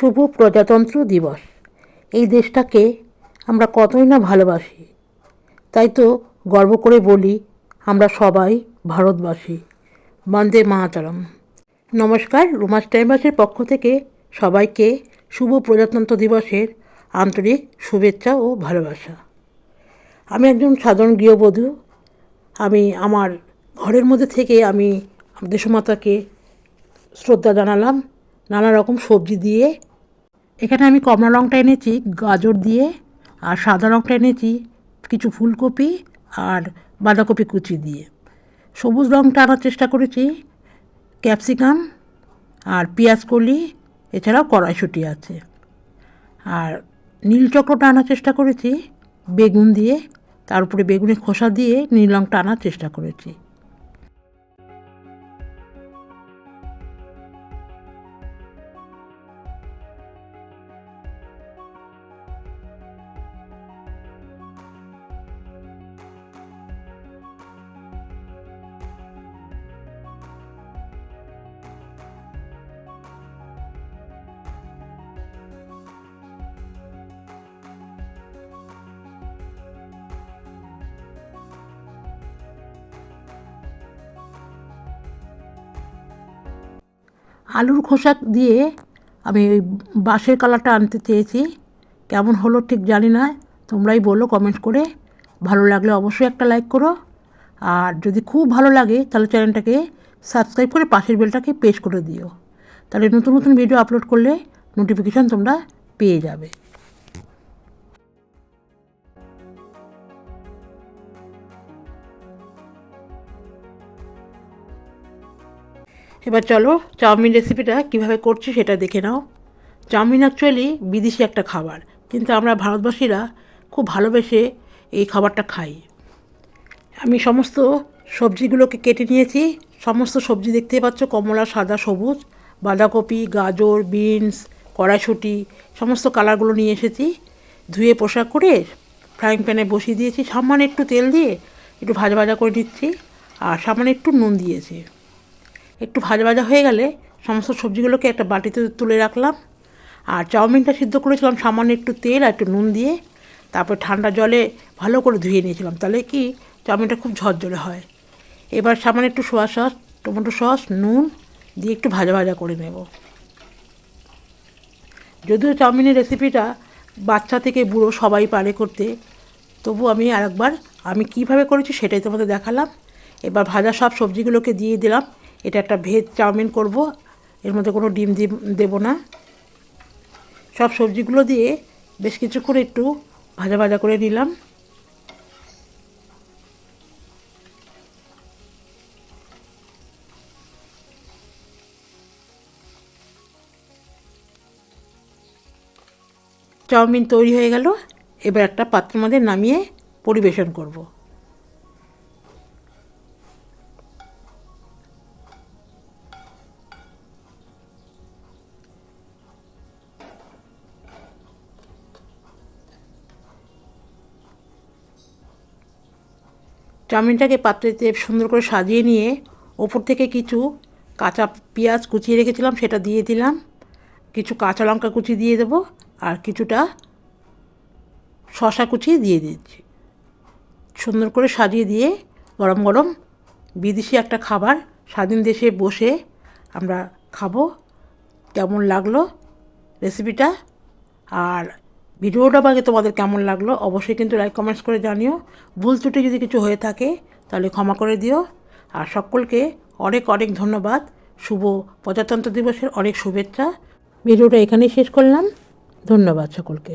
শুভ প্রজাতন্ত্র দিবস। এই দেশটাকে আমরা কতই না ভালোবাসি। তাই তো গর্ব করে বলি, আমরা সবাই ভারতবাসী। বন্দে মাতরম। নমস্কার রুমাস টাইমাসের পক্ষ থেকে সবাইকে শুভ প্রজাতন্ত্র দিবসের আন্তরিক শুভেচ্ছা ও ভালোবাসা। আমি একজন সাধারণ গৃহবধূ। আমি আমার ঘরের মধ্যে থেকে আমি দেশমাতাকে শ্রদ্ধা জানালাম। নানা রকম সবজি দিয়ে এখানে আমি কমলা রঙটা এনেছি, গাজর দিয়ে, আর সাদা রঙটা এনেছি, কিছু ফুলকপি আর বাঁধাকপি কুচি দিয়ে। সবুজ রঙটা আনার চেষ্টা করেছি, ক্যাপসিকাম আর পেঁয়াজ কলি, এছাড়াও কড়াইশুঁটি আছে। আর নীল চক্রটা আনার চেষ্টা করেছি, বেগুন দিয়ে, তার উপরে বেগুনের খোসা দিয়ে নীল রঙটা আনার চেষ্টা করেছি। আলুর খোসা দিয়ে আমি ওই বাঁশের কালারটা আনতে চেয়েছি। কেমন হলো ঠিক জানি না, তোমরাই বলো কমেন্ট করে। ভালো লাগলে অবশ্যই একটা লাইক করো। আর যদি খুব ভালো লাগে, তাহলে চ্যানেলটাকে সাবস্ক্রাইব করে পাশের বেলটাকে প্রেস করে দিও। তাহলে নতুন নতুন ভিডিও আপলোড করলে নোটিফিকেশান তোমরা পেয়ে যাবে। এবার চলো চাউমিন রেসিপিটা কীভাবে করছি সেটা দেখে নাও। চাউমিন অ্যাকচুয়ালি বিদেশি একটা খাবার, কিন্তু আমরা ভারতবাসীরা খুব ভালোবেসে এই খাবারটা খাই। আমি সমস্ত সবজিগুলোকে কেটে নিয়েছি, সমস্ত সবজি দেখতে পাচ্ছ, কমলা, সাদা, সবুজ, বাঁধাকপি, গাজর, বিনস, কড়াইশুঁটি, সমস্ত কালারগুলো নিয়ে এসেছি। ধুয়ে পোশাক করে ফ্রাইং প্যানে বসিয়ে দিয়েছি, সামান্য একটু তেল দিয়ে একটু ভাজা ভাজা করে দিচ্ছি আর সামান্য একটু নুন দিয়েছি। একটু ভাজা ভাজা হয়ে গেলে সমস্ত সবজিগুলোকে একটা বাটিতে তুলে রাখলাম। আর চাউমিনটা সিদ্ধ করেছিলাম সামান্য একটু তেল আর একটু নুন দিয়ে। তারপর ঠান্ডা জলে ভালো করে ধুয়ে নিয়েছিলাম। তাহলে কি চাউমিনটা খুব ঝরঝরে হয়। এবার সামান্য একটু সোয়া সস, টমেটো সস, নুন দিয়ে একটু ভাজা ভাজা করে নেব। যদিও চাউমিনের রেসিপিটা বাচ্চা থেকে বুড়ো সবাই পারে করতে, তবু আমি আরেকবার, আমি কীভাবে করেছি সেটাই তোমাদের দেখালাম। এবার ভাজা সব সবজিগুলোকে দিয়ে দিলাম। এটা একটা ভেজ চাউমিন করব। এর মধ্যে কোনো ডিম দেবো না। সব সবজিগুলো দিয়ে বেশ কিছু করে একটু ভাজা ভাজা করে নিলাম। চাউমিন তৈরি হয়ে গেল। এবার একটা পাত্রের মধ্যে নামিয়ে পরিবেশন করব। চাউমিনটাকে পাত্রেতে সুন্দর করে সাজিয়ে নিয়ে ওপর থেকে কিছু কাঁচা পেঁয়াজ কুচিয়ে রেখেছিলাম, সেটা দিয়ে দিলাম। কিছু কাঁচা লঙ্কা কুচি দিয়ে দেবো আর কিছুটা শশা কুচি দিয়ে দিচ্ছি। সুন্দর করে সাজিয়ে দিয়ে গরম গরম বিদেশি একটা খাবার, স্বাধীন দেশে বসে আমরা খাব। কেমন লাগল রেসিপিটা? আর ভিডিওটা বাগে তোমাদের কেমন লাগল, অবশ্যই কিন্তু লাইক কমেন্টস করে জানিও। ভুল ত্রুটি যদি কিছু হয়ে থাকে, তাহলে ক্ষমা করে দিও। আর সকলকে অনেক অনেক ধন্যবাদ। শুভ প্রজাতন্ত্র দিবসের অনেক শুভেচ্ছা। ভিডিওটা এখানেই শেষ করলাম। ধন্যবাদ সকলকে।